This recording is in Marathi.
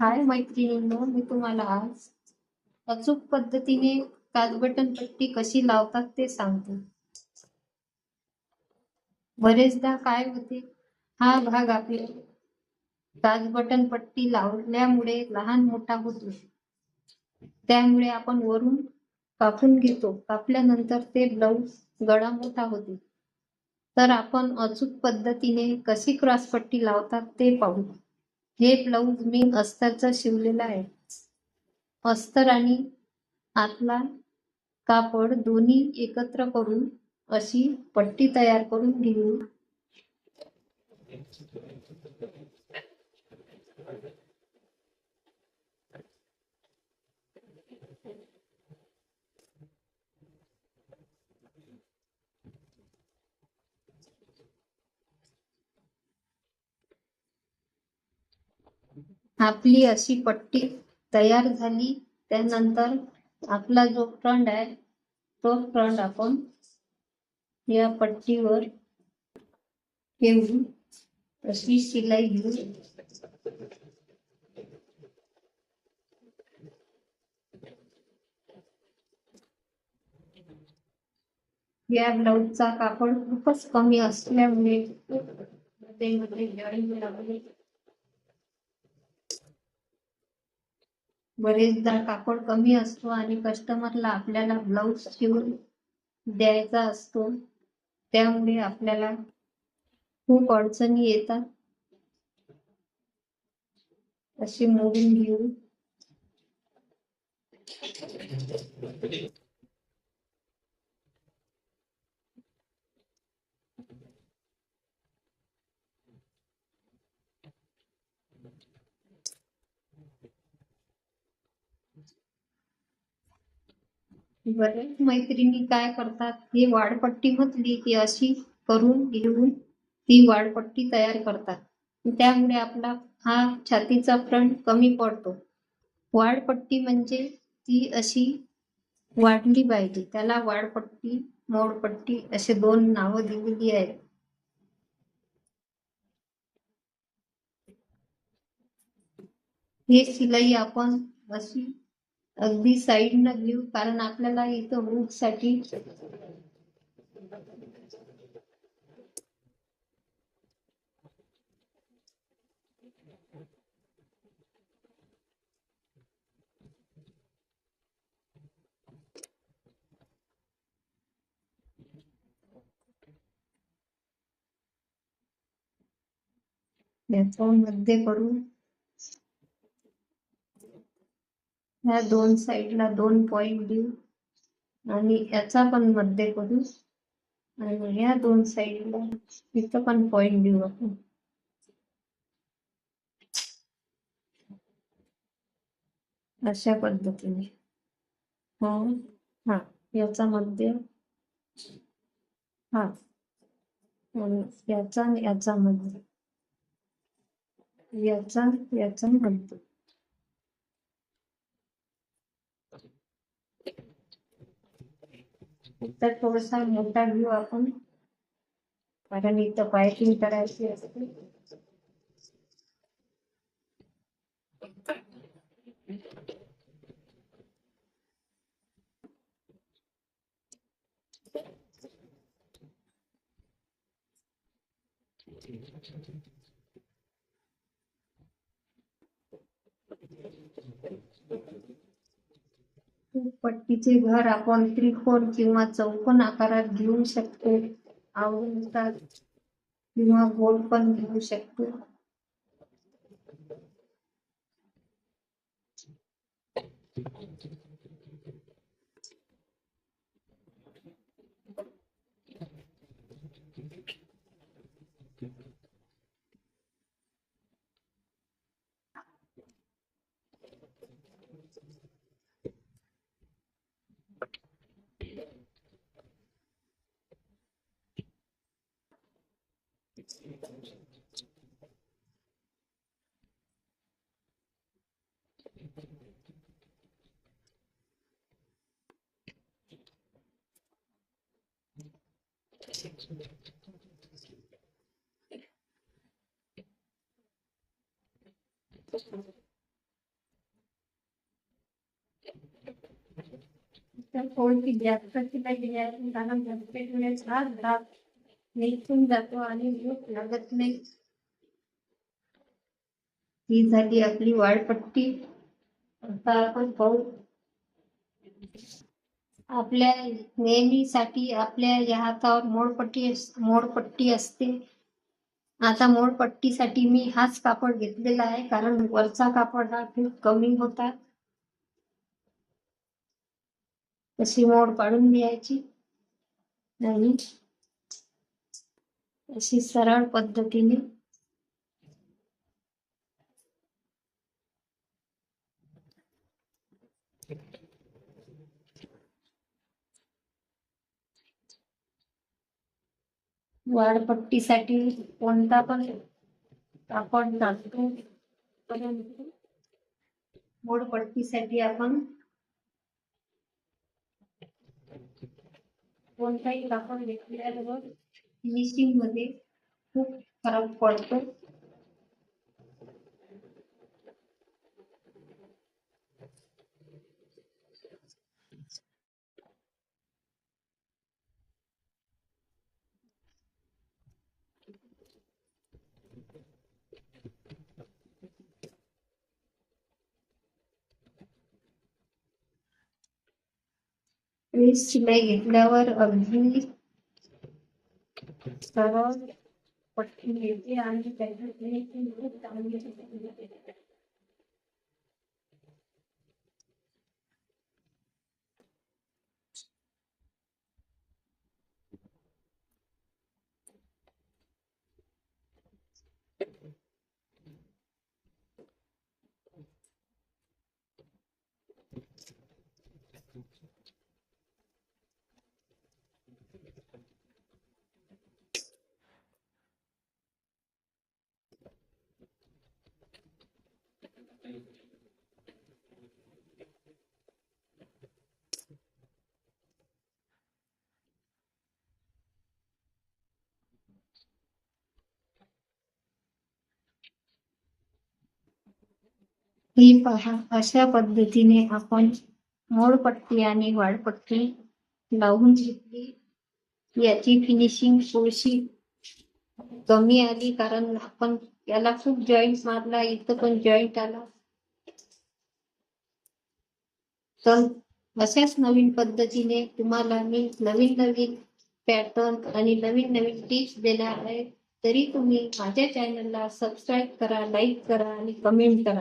हाय मैत्रिणींनो मी तुम्हाला आज अचूक पद्धतीने काजबटन पट्टी कशी लावतात ते सांगते. बरेचदा काय होते हा भाग आपल्या काजबटन पट्टी लावल्यामुळे लहान मोठा होतो. त्यामुळे आपण वरून कापून घेतो कापल्यानंतर ते ब्लाऊज गळा मोठा होते. तर आपण अचूक पद्धतीने कशी क्रॉस पट्टी लावतात ते पाहू. हे ब्लाऊज मी अस्तरचा शिवलेला आहे. अस्तर आणि आतला कापड दोन्ही एकत्र करून अशी पट्टी तयार करून घेऊ. आपली अशी पट्टी तयार झाली. त्यानंतर आपला जो फ्रंट आहे तो फ्रंट आपण या पट्टीवर ठेवून अशी शिलाई घेऊ. या ब्लाऊजचा कापड खूपच कमी असल्यामुळे मध्ये मध्ये बरेचदा कापड कमी असतो आणि कस्टमरला आपल्याला ब्लाऊज शिवून द्यायचा असतो. त्यामुळे आपल्याला खूप अडचणी येतात. अशी मोडून घेऊ. बरेच मैत्रिणी काय करतात? ही वाढपट्टी म्हटली की अशी करून घेऊन ती वाढपट्टी तयार करतात. त्यामुळे आपला हा छातीचा फ्रंट कमी पडतो. वाढपट्टी म्हणजे ती अशी वाढली पाहिजे. त्याला वाढपट्टी मोडपट्टी असे दोन नावं दिलेली आहेत. हे शिलाई आपण अशी अगदी साईड न घेऊ कारण आपल्याला इथं हुकसाठी याचा मध्ये करून ह्या दोन साईडला दोन पॉइंट देऊ. आणि याचा पण मध्ये करू. आणि ह्या दोन साईडला इथं पण पॉइंट देऊ आपण. अशा पद्धतीने. हा? हा याचा मध्य. हा. याचा याचा मध्य. याचा याचा मध्य. तर थोडासा मोठा घेऊ आपण कारण इथं पायपिंग करायची असते. पट्टीचे घर आपण त्रिकोण किंवा चौकोन आकारात घेऊ शकतो. आवडतात किंवा गोल पण घेऊ शकतो. 先抛弃掉，先去买几件，然后咱们再买几件其他的。निघून जातो आणि भूक लागत नाही. ही झाली आपली वाळपट्टी आता आपण पाहू. आपल्या नेहमीसाठी आपल्या या हातावर मोडपट्टी अस- मोडपट्टी असते. आता मोडपट्टीसाठी मी हाच कापड घेतलेला आहे कारण वरचा कापड हा खूप कमी होता. तशी मोड पाडून द्यायची आणि अशी सरळ पद्धतीने। वाढपट्टीसाठी कोणता पण चालतो परंतु मोडपट्टीसाठी आपण कोणताही कापड फिनिशिंगमध्ये खूप फरक पडतो. शिलाई घेतल्यावर अगदी सरळ पट्टी येते आणि त्याची ही पहा अशा पद्धतीने आपण मोडपट्टी आणि वाढपट्टी लावून घेतली. याची फिनिशिंग थोडीशी कमी आली कारण आपण याला खूप जॉईंट मारला इथं पण जॉईंट आला. तर अशाच नवीन पद्धतीने तुम्हाला मी नवीन नवीन पॅटर्न आणि नवीन नवीन टिप्स देणार आहे. तरी तुम्ही माझ्या चॅनलला सबस्क्राईब करा लाईक करा आणि कमेंट करा.